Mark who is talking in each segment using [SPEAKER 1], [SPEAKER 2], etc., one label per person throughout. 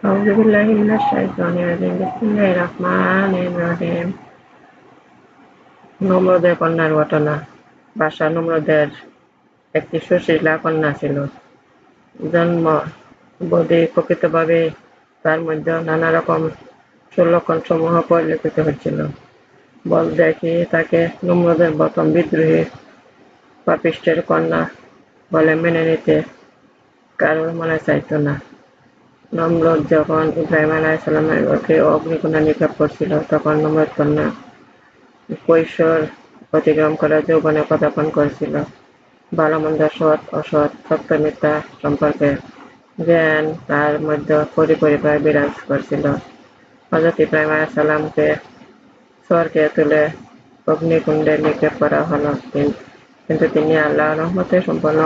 [SPEAKER 1] أعوذ بالله من الشيطان الرجيم بسم الله الرحمن الرحيم নমরদের কন্যার ঘটনা বাসা নমরদের একটি সুশীলা কন্যা ছিল জন্ম বোধে প্রকৃতভাবে তার মধ্যে নানা রকম সুলক্ষণ সমূহ পরিলক্ষিত হচ্ছিল। বল দেখি তাকে নম্রদের প্রথম বিদ্রোহী পাপিষ্টের কন্যা বলে মেনে নিতে কারোর মনে চাইত না। নম্রত যখন ইব্রাহিম আলাইসাল্লামের ওকে অগ্নিকুণা নিক্ষেপ করছিল, তখন নম্রত কন্যা কৈশোর অতিক্রম করে যৌবনে পদার্পণ করেছিল। ভালো সৎ, অসৎ, সত্য সম্পর্কে জ্ঞান তার মধ্যে পরিপরিবার বিরাজ করছিল। হজরত ইব্রাহিম আলাইসাল্লামকে স্বর্গে তুলে অগ্নিকুণ্ডে নিক্ষেপ করা হলো। কিন্তু তিনি আল্লাহ রহমতে সম্পূর্ণ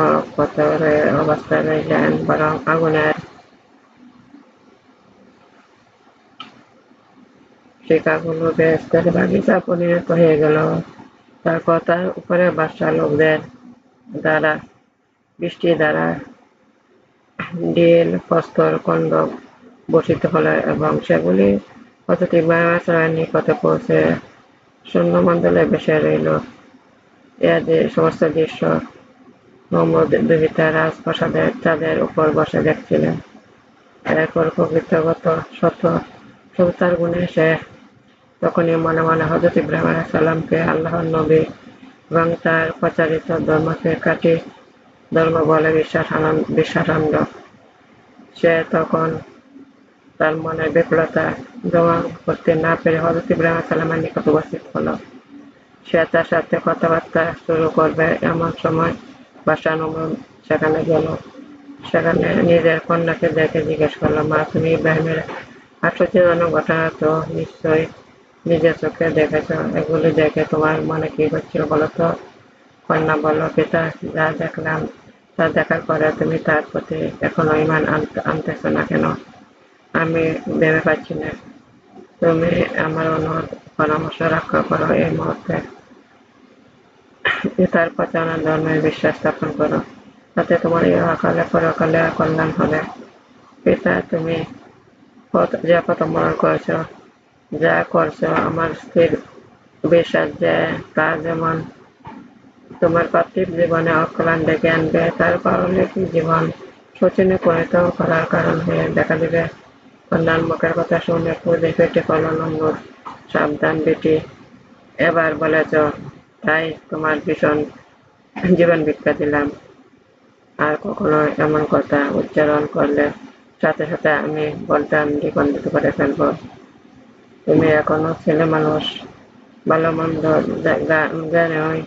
[SPEAKER 1] অবস্থায় রইলেন, বরং আগুনের শিকাগুলো বেহেস্তের বাগিচা পরিণত হয়ে গেল। তার কথার উপরে বাদশাহ লোকদের দ্বারা বৃষ্টি দ্বারা ডিল প্রস্তর খণ্ড বর্ষিত হলো এবং সেগুলি হজরত ইব্রাহিম নিকটে পৌঁছে শূন্য মন্ডলে ভেসে রইল। এ সমস্ত দৃশ্য, মোহাম্মদ দুহিতা রাজপ্রাসাদের চাঁদের উপর বসে দেখছিলেন। এরপর প্রকৃতগত সত্য সবতার গুণে সে তখনই মনে মনে হজরত ইব্রাহিম আলাইসাল্লামকে আল্লাহর নবী এবং তার প্রচারিত ধর্মকে কাটি ধর্ম বলে বিশ্বাস আনন্দ বিশ্বাসানন্দ সে তখন তার মনে বিপুলতা জমা করতে না পেরে হজরত ইব্রাহিম সালামের নিকট উপস্থিত হলো। সে তার সাথে কথাবার্তা শুরু করবে এমন সময় বাসা নমরুন সেখানে গেল। সেখানে নিজের কন্যাকে দেখে জিজ্ঞেস করল, মা, তুমি ইব্রাহিমের আশ্চর্যজনক ঘটনা তো নিশ্চয়ই নিজের চোখে দেখেছ। এগুলি দেখে তোমার মনে কি হচ্ছিল বলো তো? কন্যা বলো পিতা, যা দেখলাম, তা দেখার পরে তুমি তার প্রতি এখনও ইমান আনতেছ না কেন? আমি ভেবে পাচ্ছি না। তুমি আমার অনুরোধ, পরামর্শ রক্ষা করো এই মুহূর্তে। তার প্রচারণা ধর্মের বিশ্বাস স্থাপন করো, তাতে তোমার এই অকালে পরকালে কল্যাণ হবে। পিতা, তুমি যে পথ মরণ করেছ, যা করছ, আমার স্থির বিশ্বাস যে তা যেমন তোমার পার্থিব জীবনে অকল্যাণ ডেকে আনবে তার পারলৌকিক জীবন শোচনীয় পরিণত করার কারণ হয়ে দেখা দিবে। খুঁজে পেটে করল নম্বর সাবধান বেটি। এবার বলেছ, তাই তোমার ভীষণ জীবন ভিক্ষা দিলাম। আর কখনো এমন কথা উচ্চারণ করলে সাথে সাথে আমি বলতাম দ্বিখণ্ডিত করে ফেলব। তুমি এখনও ছেলে মানুষ ভালো মন্দ জানোই,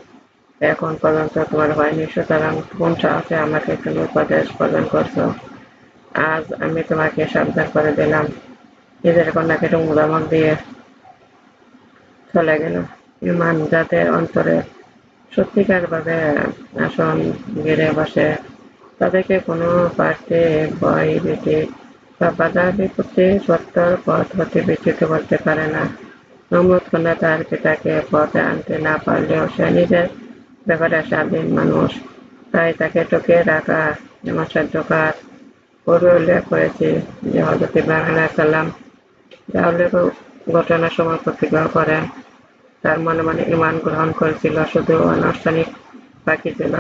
[SPEAKER 1] এখন পর্যন্ত তোমার হয়নি। সুতরাং কোন সাহসে আমাকে তুমি উপদেশ প্রদান করছ? আজ আমি তোমাকে সাবধান করে দিলাম। নিজের কন্যাকে ধমক দিয়ে চলে গেল। ইমান যাদের অন্তরে সত্যিকার ভাবে আসন গেড়ে বসে। তাদেরকে কোনো প্রার্থী ভয় ভীতি বা বাধা বিপত্তি, সত্তর পথ হতে বিচ্যুত করতে পারে না। নমরুদ কন্যা তার পিতাকে পথে আনতে না পারলেও সে নিজের ব্যাপারে স্বাধীন মানুষ। তাই তাকে টোকে রাখা যেমন সাহায্যকার পূর্বে উল্লেখ করেছি যে হজরত ইব্রাহিম যা উল্লেখ ঘটনার সময় প্রতিগ্রহ করেন। তার মনে মনে ইমান গ্রহণ করেছিল, শুধু আনুষ্ঠানিক বাকি ছিল।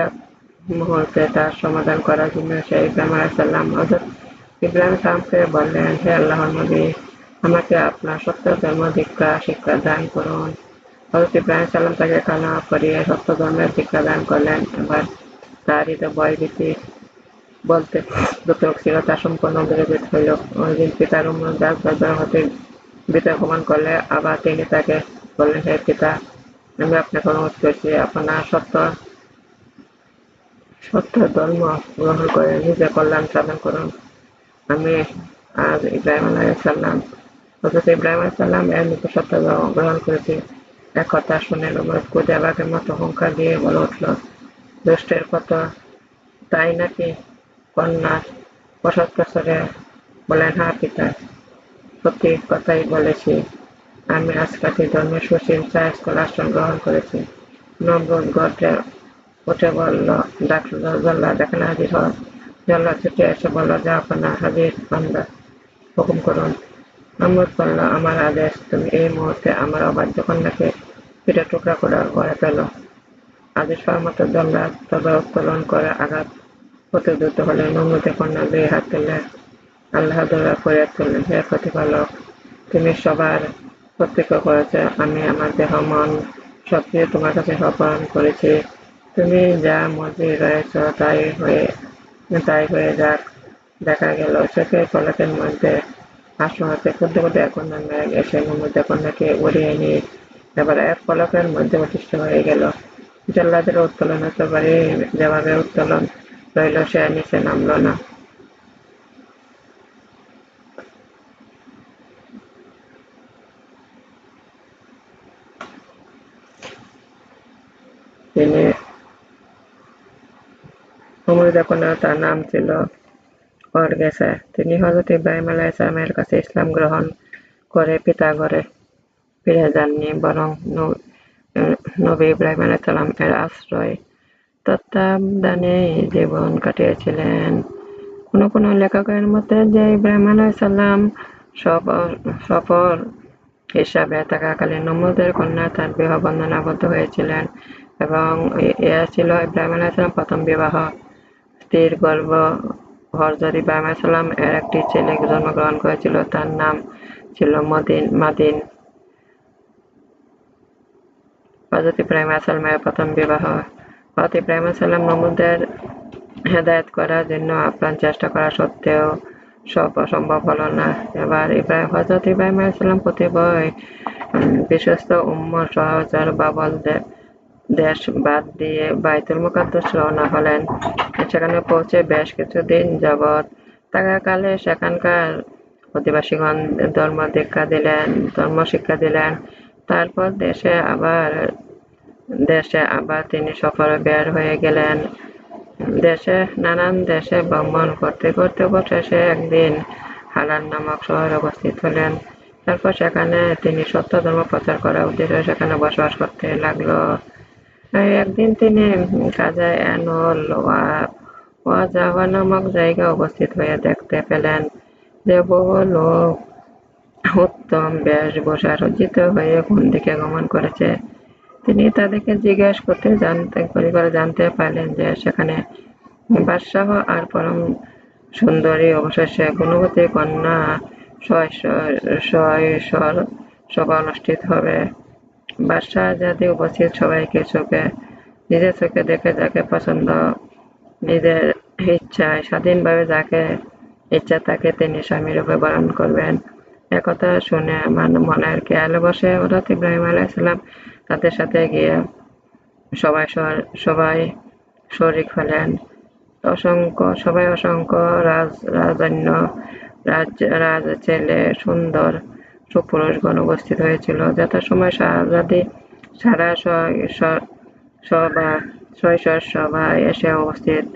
[SPEAKER 1] এক মুহূর্তে তার সমাধান করার জন্য সে ইব্রাহিম আলাইসাল্লাম হজরত ইব্রাহিম সালামকে বললেন, হে আল্লাহ নবী, আমাকে আপনার সত্য ধর্ম দীক্ষা, শিক্ষা দান করুন। হজরত ইব্রাহিম সাল্লাম তাকে কানা করিয়ে সত্য ধর্মের দীক্ষা দান করলেন। এবার তার হৃদয় ভয় ভীতি বলতে দ্রুত ছিল তা সম্পূর্ণ বিরোধিত হইল ওইদিন পিতার উম্মত দরবার হতে বিতর্কমান করলে আবার তিনি তাকে বললেন, হে পিতা, আমি আপনাকে অনুরোধ করছি, আপনার সত্য সত্য ধর্ম গ্রহণ করে নিজে কল্যাণ সাধন করুন। আমি আজ ইব্রাহিম আলাইসাল্লাম হজরত ইব্রাহিম আলাইসাল্লাম এর মতো সত্য গ্রহণ করেছি। এক কথা শুনে নমরুদ কুদে বাঘের মতো হুঙ্কার দিয়ে বলে উঠল, দুষ্টের কত তাই নাকি কন্যা প্রসৎ বলেন হ্যাঁ পিতা, সত্যি কথাই বলেছি। আমি আজকাটি ধর্মের সুশীল চায়স্থল আশ্রম গ্রহণ করেছি। নমরুদ গর্জে উঠে বলল ডাকল জল্লাদ এখানে হাজির হন জল্লাদ ছুটে এসে বলল জাহাপনা হাজির, বান্দা, হুকুম করুন। নমরুদ বলল আমার আদেশ, তুমি এই মুহূর্তে আমার অবাধ্য কন্যাকে পিঠে টুকরা করে ঘরে ফেলো। আদেশ পাওয়ার মতো জল্লাদ তবে উত্তোলন করে আঘাত প্রতিদ্রুত হলে নমরুদের কন্যা দুই হাত তুলে আল্লাহ দোলা ফরিয়াদ করলেন, হে প্রতিপালক, তুমি সবার প্রত্যক্ষ করেছ, আমি আমার দেহ মন সবকিছু তোমার কাছে সমর্পণ করেছি। তুমি যা মর্জি রয়েছ তাই হয়ে তাই হয়ে যাক, দেখা গেল। চোখের পলকের মধ্যে হাসু হাতে ক্ষুদ্র ক্ষুদ্র এক কন্যা মেঘ এসে মধ্যে কন্যাকে উড়িয়ে নিয়ে এবার এক পলকের মধ্যে অতিষ্ঠ হয়ে গেল। জল্লাদের উত্তোলন হতে পারে, যেভাবে উত্তোলন রইল সে নিচে নামলো না। তিনি অমৃতা কন্যা তার নাম ছিল অর্গেসা। তিনি হজরত ইব্রাহিম আলাইসালামের কাছে ইসলাম গ্রহণ করে পিতা ঘরে ফিরে যাননি, বরং নবী ইব্রাহিম আলাইসালাম এর আশ্রয় তত্ত্বাবধানে জীবন কাটিয়েছিলেন। কোনো কোনো লেখকের মতে, যে ইব্রাহিম আলাইসাল্লাম সফর হিসাবে থাকাকালীন নমরুদের কন্যা তার বিবাহ বন্ধনে আবদ্ধ হয়েছিলেন এবং এ ছিল ইব্রাহিম আলাইসাল্লাম প্রথম বিবাহ। স্ত্রীর গর্ভ হরজত ইব্রাহিম আলাইসাল্লাম এর একটি ছেলে জন্মগ্রহণ করেছিল, তার নাম ছিল মদিন, মাদিন। হজরত ইব্রাহিম আসালামের প্রথম বিবাহ। হজরত ইব্রাহিম আসাল্লাম নমরুদের হেদায়ত করার জন্য আপ্রাণ চেষ্টা করা সত্ত্বেও সব অসম্ভব হলো না। এবার ইব্রাহিম হজরত ইব্রাহিম আলাইসাল্লাম প্রতিভয় বিশ্বস্ত উম্মর সহচর বাবল দেশ বাদ দিয়ে বাইতুল মুকাদ্দাস রওনা হলেন। সেখানে পৌঁছে বেশ কিছুদিন যাবৎ থাকাকালে সেখানকার অধিবাসীগণ ধর্ম দীক্ষা দিলেন ধর্ম শিক্ষা দিলেন। তারপর দেশে আবার দেশে আবার তিনি সফরে বের হয়ে গেলেন। দেশে, নানান দেশে ভ্রমণ করতে করতে অবশেষে একদিন হালান নামক শহরে উপস্থিত হলেন। তারপর সেখানে তিনি সত্য ধর্ম প্রচার করার উদ্দেশ্যে সেখানে বসবাস করতে লাগল। একদিন তিনি কাজায় এনল ওয়াজাওয়া নামক জায়গায় উপস্থিত হয়ে দেখতে পেলেন যে বহু লোক উত্তম বেশভূষা সজ্জিত হয়ে কোন দিকে গমন করেছে। তিনি তাদেরকে জিজ্ঞেস করতে জানতে করে জানতে পারলেন যে সেখানে বাদশাহ আর পরম সুন্দরী অবশেষে গুণবতী কন্যা সভা অনুষ্ঠিত হবে। বাদশাহ যাতে উপস্থিত সবাইকে চোখে, নিজের চোখে দেখে যাকে পছন্দ, নিজের ইচ্ছায় স্বাধীনভাবে যাকে ইচ্ছা তাকে তিনি স্বামী রূপে বরণ করবেন। একথা শুনে আমার মনের খেয়াল বসে হঠাৎ ইব্রাহিম আলাইসাল্লাম তাদের সাথে গিয়ে সবাই সবাই শরিক হলেন। অসংখ্য, সবাই অসংখ্য রাজ, রাজন্য, রাজ রাজ ছেলে, সুন্দর সুপুরুষগণ উপস্থিত হয়েছিল। যথাসময় শাহজাদি সারা সভা শৈশব সভায় এসে উপস্থিত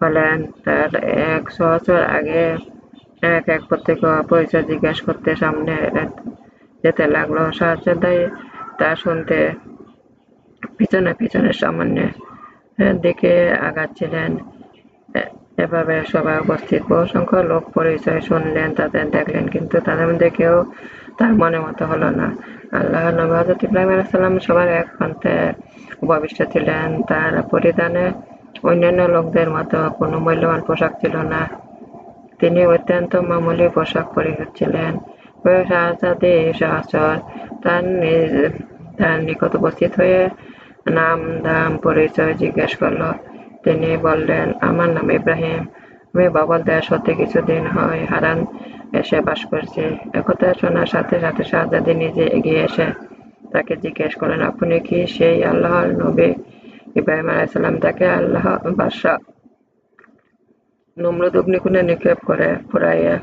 [SPEAKER 1] হলেন। তার এক সহচর আগে এক এক প্রত্যেক পরিচয় জিজ্ঞাসা করতে সামনে যেতে লাগল। শাহজাদাই তা শুনতে পিছনে পিছনে সামান্য দিকে আগাচ্ছিলেন। এভাবে সবাই উপস্থিত। বহু সংখ্যক লোক পরিচয় শুনলেন, তাদের দেখলেন, কিন্তু তাদের মধ্যে কেউ তার মনে মতো হলো না। আল্লাহ নবী হজরত ইব্রাহিম আলাইসাল্লাম সবার এক প্রান্তে উপবিষ্ট ছিলেন। তার পরিধানে অন্যান্য লোকদের মতো কোনো মূল্যবান পোশাক ছিল না। তিনি অত্যন্ত মামুলি পোশাক পরিচ্ছিলেন শাহজাদি তার নিজ তার হয়ে নাম দাম পরিচয় জিজ্ঞেস করল। তিনি বললেন, আমার নাম ইব্রাহিম। আমি কিছুদিন হয় হারান, এসে বাস করছি। একথা শোনার সাথে সাথে শাহজাদি নিজে এগিয়ে এসে তাকে জিজ্ঞেস করলেন, আপনি কি সেই আল্লাহর নবী? ইব্রাহিম আলাইসাল্লাম তাকে আল্লাহ বাদশাহ নমরুদ নিক্ষেপ করে পোড়াইয়া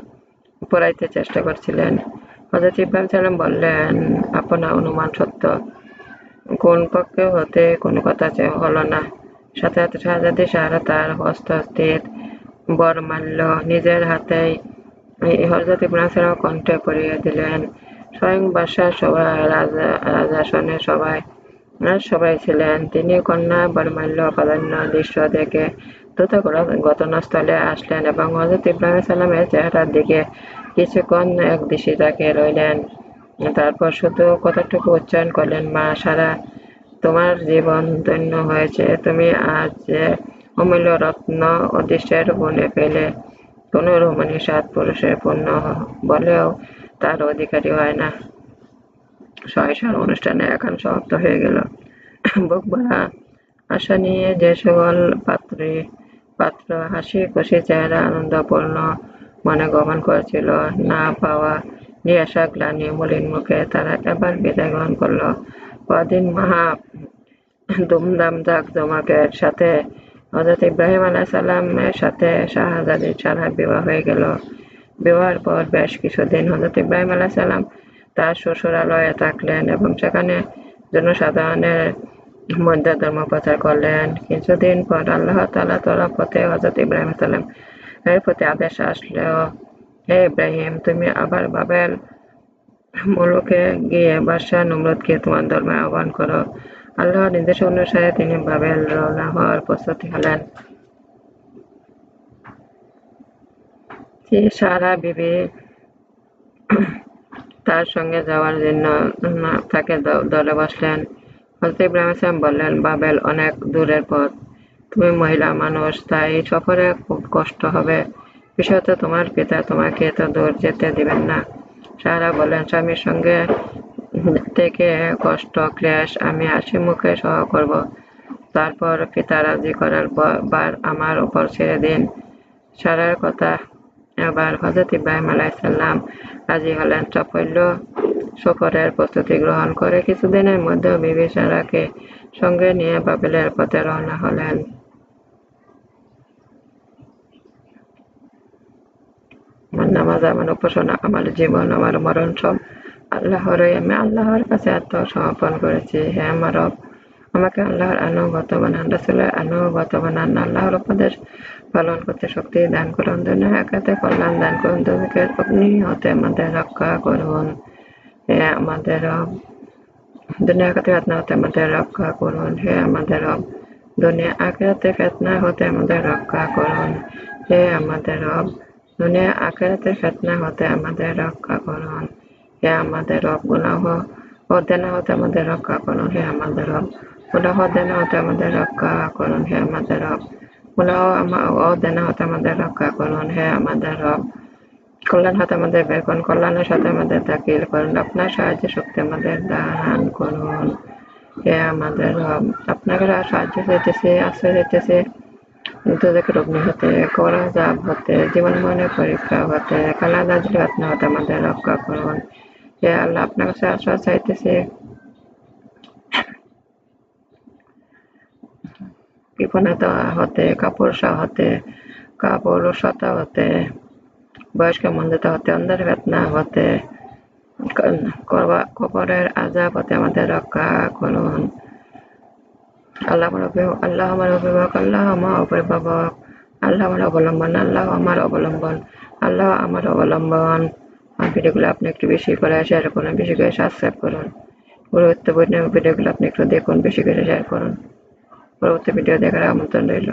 [SPEAKER 1] পোড়াইতে চেষ্টা করছিলেন। হজরত ইব্রাহিম সালাম বললেন আপনার অনুমান সত্য। কোন পক্ষে হতে কোনো কথা হলো না। সাথে সাথে শাহজাদি সাহারা তার হস্ত স্থির বরমাল্য নিজের হাতেই হজরত ইব্রাহিম সালাম কণ্ঠে পড়িয়ে দিলেন। স্বয়ং বাদশাহ সবাই রাজা রাজাসনে সবাই সবাই ছিলেন। তিনি কন্যা বর্মাল্য প্রাধান্য দৃশ্য দেখে ঘটনা- ঘটনাস্থলে আসলেন এবং হজরত ইব্রাহিম সালামের চেহারার দিকে কিছুক্ষণ এক দৃষ্টি তাকিয়ে রইলেন। তারপর শুধু কতটুকু উচ্চারণ করলেন, মা, সারা তোমার জীবন ধন্য হয়েছে। তুমি আজ অমূল্য রত্ন অদৃষ্টের বনে পেলে, কোন রমণী সাত পুরুষের পূর্ণ বলেও তার অধিকারী হয় না। শয়সার অনুষ্ঠানে এখন সমাপ্ত হয়ে গেল। বুক ভরা আশা নিয়ে যে সকল পাত্রী পাত্র। হাসি খুশি চেহারা আনন্দপূর্ণ মনে গমন করেছিল। না পাওয়া নিরাশা, গ্লানি, মলিন মুখে তারা এবার বিদায় গ্রহণ করল। কদিন মহা ধুমধাম জাক জমাকের সাথে হজরত ইব্রাহিম আলাহ সাল্লামের সাথে শাহজাদি সারার বিবাহ হয়ে গেল। বিবাহের পর বেশ কিছুদিন হজরত ইব্রাহিম আলাহ সাল্লাম তার শ্বশুরালয়ে থাকলেন এবং সেখানে জনসাধারণের মধ্যে ধর্ম প্রচার করলেন। কিছুদিন পর আল্লাহ তালা তলা পথে হজরত ইব্রাহিম সাল্লাম এর প্রতি আদেশ আসলো, হে ইব্রাহিম, তুমি আবার বাবেল মুলুকে গিয়ে বাদশাহ নমরুদকে তোমার ধর্মে আহ্বান করো। আল্লাহর নির্দেশ অনুসারে তিনি বাবেল রওনা হওয়ার প্রস্তুতি হলেন সারা বিবি তার সঙ্গে যাওয়ার জন্য তাকে দলে বসলেন। হজরত ইব্রাহিম ইসলাম বললেন, বাবেল অনেক দূরের পথ। তুমি মহিলা মানুষ, তাই সফরে খুব কষ্ট হবে। বিশেষত তোমার পিতা তোমাকে এত দূর যেতে দিবেন না। সারা বললেন, স্বামীর সঙ্গে থেকে কষ্ট, ক্লেশ আমি হাসি মুখে সহ করব। তারপর পিতা রাজি করার বার আমার উপর ছেড়ে দিন। সারার কথা এবার হজরত ইব্রাহিম আলাইসাল্লাম রাজি হলেন। সাফল্য সফরের প্রস্তুতি গ্রহণ করে কিছুদিনের মধ্যে বিবি সঙ্গে নিয়ে বাবেলের পথে রওনা হলেন। নামাজ, আমার উপাসনা, আমার জীবন, আমার মরণ সব আমি আল্লাহর কাছে আত্মসমর্পণ করেছি। আমার আমাকে আল্লাহর আনুগত বানান, রাসুলের আনুগত বানান, আল্লাহর উপদেশ পালন করতে শক্তি দান করুন, দুনিয়া একাতে কল্যাণ দান করুন, দুর্ভিক্ষের অগ্নি হতে আমাদের রক্ষা করুন। হে আমাদের রব দুনিয়া আখেরাতে ফেতনা হতে আমাদের রক্ষা করুন হে আমাদের রব দুনিয়া আখেরাতে ফেতনা হতে আমাদের রক্ষা করুন হে আমাদের রব দুনিয়া আখেরাতে ফেতনা হতে আমাদের রক্ষা করুন হে আমাদের রব গুনাহ ও দেনা হতে আমাদের রক্ষা করুন হে আমাদের রব গুনাহ দেনা হতে আমাদের রক্ষা করুন হে আমাদের রব গুনাহ ও দেনা হতে আমাদের রক্ষা করুন হে আমাদের রব কল্যাণ হাতে আমাদের বের করুন, কল্যাণের সাথে আমাদের দাখিল করুন। আপনার সাহায্য শক্তি আমাদের দান করুন। হে আমাদের রব? আপনাকে সাহায্য চাইতেছে, আশ্রয় চাইতেছে দুধকে রগ্নি হতে, করা জাব হতে, জীবন মনে পরীক্ষা হতে কালা দাজরি আপনি হতে আমাদের রক্ষা করুন। হে আল্লাহ, আপনার কাছে আশ্রয় চাইতেছে। কৃপণতা হতে কাপুরসা হতে কাপুরুষতা হতে। বয়স্ক মন্দতা হতে অন্ধের হতে কবরের আজাব হতে আমাদের রক্ষা করুন। আল্লাহ আমার অভিভাবক, আল্লাহ আমার অভিভাবক, আল্লাহ আমার অবলম্বন, আল্লাহ আমার অবলম্বন, আল্লাহ আমার অবলম্বন। আমার ভিডিওগুলো আপনি একটু বেশি করে শেয়ার করুন, বেশি করে সাবস্ক্রাইব করুন। গুরুত্বপূর্ণ ভিডিওগুলো আপনি একটু দেখুন, বেশি করে শেয়ার করুন। পরবর্তী ভিডিও দেখার আমন্ত্রণ রইল।